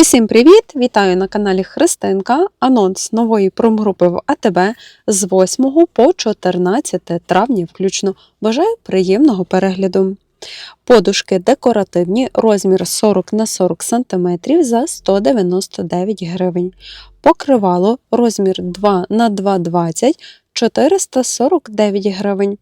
Усім привіт! Вітаю на каналі Христинка. Анонс нової промгрупи в АТБ з 8 по 14 травня включно. Бажаю приємного перегляду. Подушки декоративні, розмір 40 на 40 см за 199 гривень. Покривало розмір 2 на 2,20 449 гривень.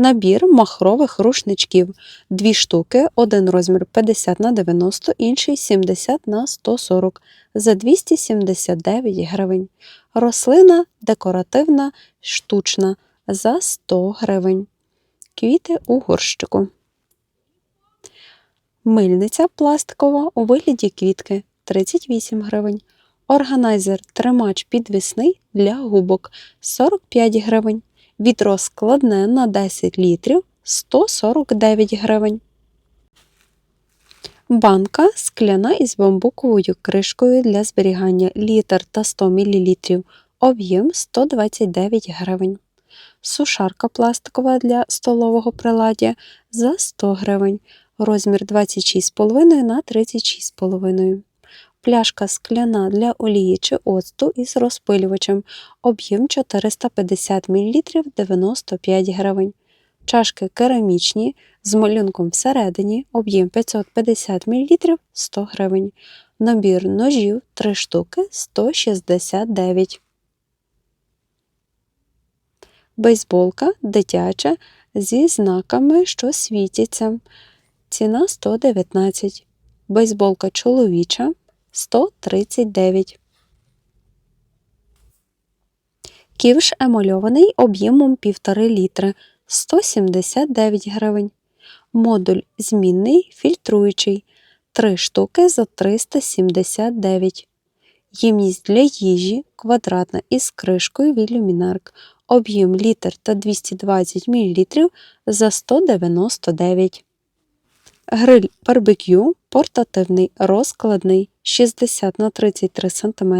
Набір махрових рушничків. Дві штуки, один розмір 50 на 90, інший 70 на 140 за 279 гривень. Рослина декоративна, штучна за 100 гривень. Квіти у горщику. Мильниця пластикова у вигляді квітки 38 гривень. Органайзер тримач підвісний для губок 45 гривень. Відро складне на 10 літрів 149 гривень. Банка скляна із бамбуковою кришкою для зберігання літр та 100 мл. Об'єм 129 гривень. Сушарка пластикова для столового приладдя за 100 гривень. Розмір 26,5 на 36,5. Пляшка скляна для олії чи оцту із розпилювачем. Об'єм 450 мл 95 гривень. Чашки керамічні з малюнком всередині, об'єм 550 мл 100 гривень. Набір ножів 3 штуки 169. Бейсболка дитяча зі знаками, що світяться. Ціна 119. Бейсболка чоловіча 139. Ківш емальований об'ємом 1,5 літри 179 гривень. Модуль змінний фільтруючий 3 штуки за 379. Ємність для їжі квадратна із кришкою від люмінарк. Об'єм літр та 220 мл за 199. Гриль барбекю портативний розкладний 60 на 33 см,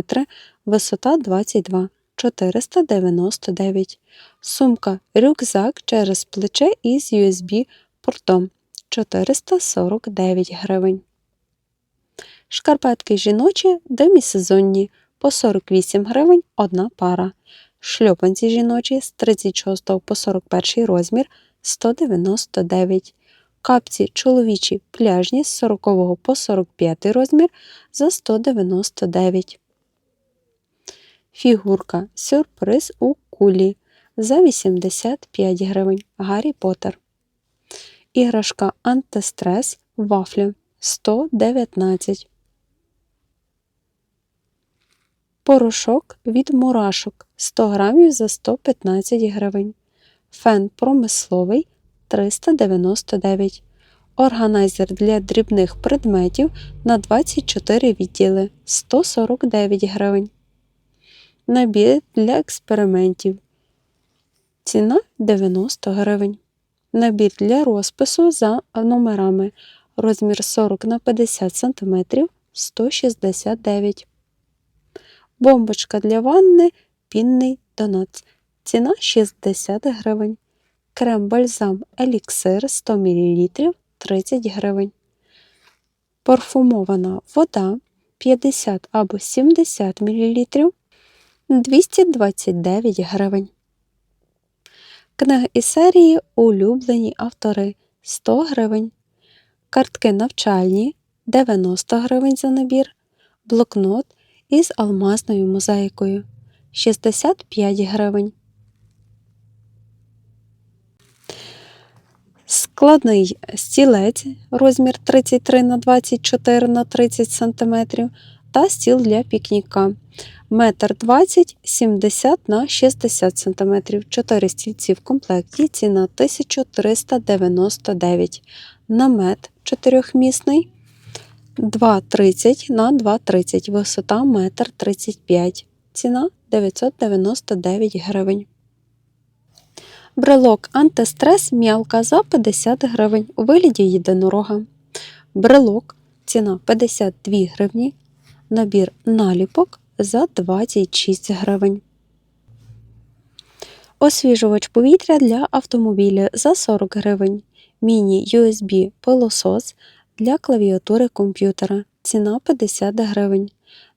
висота 22 499. Сумка рюкзак через плече із USB портом 449 гривень. Шкарпетки жіночі демісезонні по 48 гривень одна пара. Шльопанці жіночі з 36 по 41 розмір 199 Капці чоловічі пляжні з 40 по 45 розмір за 199. Фігурка сюрприз у кулі за 85 гривень. Гаррі Поттер. Іграшка антистрес вафля 119. Порошок від мурашок 100 грамів за 115 гривень. Фен промисловий 399. Органайзер для дрібних предметів на 24 відділи 149 гривень. Набір для експериментів. Ціна 90 гривень. Набір для розпису за номерами. Розмір 40 на 50 см 169. Бомбочка для ванни пінний донат. Ціна 60 гривень. Крем бальзам еліксир 100 мл 30 гривень. Парфумована вода 50 або 70 мл 229 гривень. Книги із серії Улюблені автори 100 гривень. Картки навчальні 90 гривень за набір. Блокнот із алмазною мозаїкою 65 гривень. Складний стілець розмір 33 на 24 на 30 см та стіл для пікніка 1,20 70 на 60 см. 4 стільці в комплекті ціна 1399 намет 4-місний 2,30 на 2,30 висота 1,35 м. Ціна 999 гривень. Брелок антистрес м'ялка за 50 гривень у вигляді єдинорога. Брелок ціна 52 гривні. Набір наліпок за 26 гривень. Освіжувач повітря для автомобіля за 40 гривень. Міні-USB пилосос для клавіатури комп'ютера ціна 50 гривень.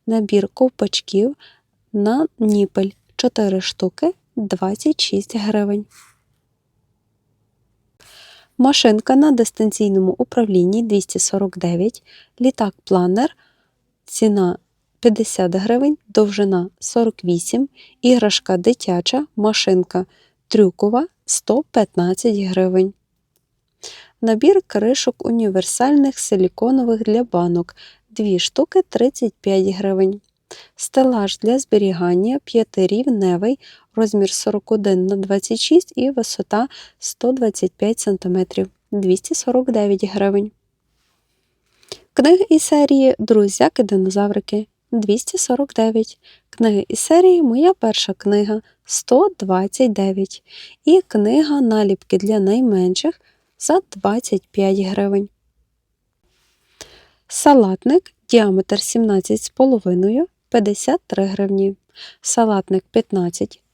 Набір ковпачків на ніпель 4 штуки 26 гривень. Машинка на дистанційному управлінні 249, літак планер, ціна 50 гривень, довжина 48, іграшка дитяча, машинка трюкова 115 гривень. Набір кришок універсальних силіконових для банок 2 штуки 35 гривень. Стелаж для зберігання п'ятирівневий, розмір 41 на 26 і висота 125 см 249 гривень. Книги із серії Друзяки динозаврики 249. Книги із серії Моя перша книга 129. І книга Наліпки для найменших за 25 гривень. Салатник діаметр 17,5 53 гривні. Салатник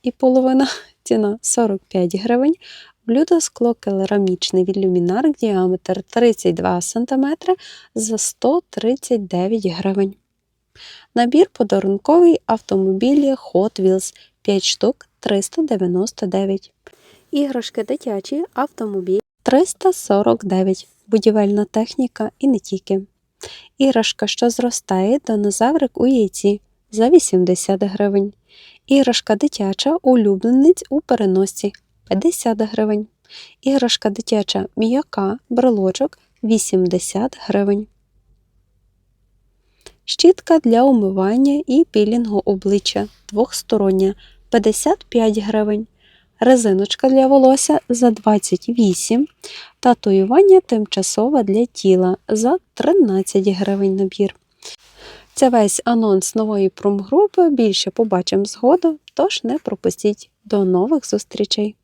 15,5 ціна 45 гривень. Блюдо скло керамічний від люмінар діаметр 32 см за 139 гривень. Набір подарунковий автомобілі Hot Wheels 5 штук 399. Іграшки дитячі автомобіль 349. Будівельна техніка і не тільки. Іграшка, що зростає, динозаврик у яйці за 80 гривень. Іграшка дитяча улюбленець у переносці 50 гривень. Іграшка дитяча м'яка брелочок 80 гривень. Щітка для умивання і пілінгу обличчя двохстороння 55 гривень. Резиночка для волосся за 28, татуювання тимчасове для тіла за 13 гривень набір. Це весь анонс нової промгрупи. Більше побачимо згодом, тож не пропустіть. До нових зустрічей!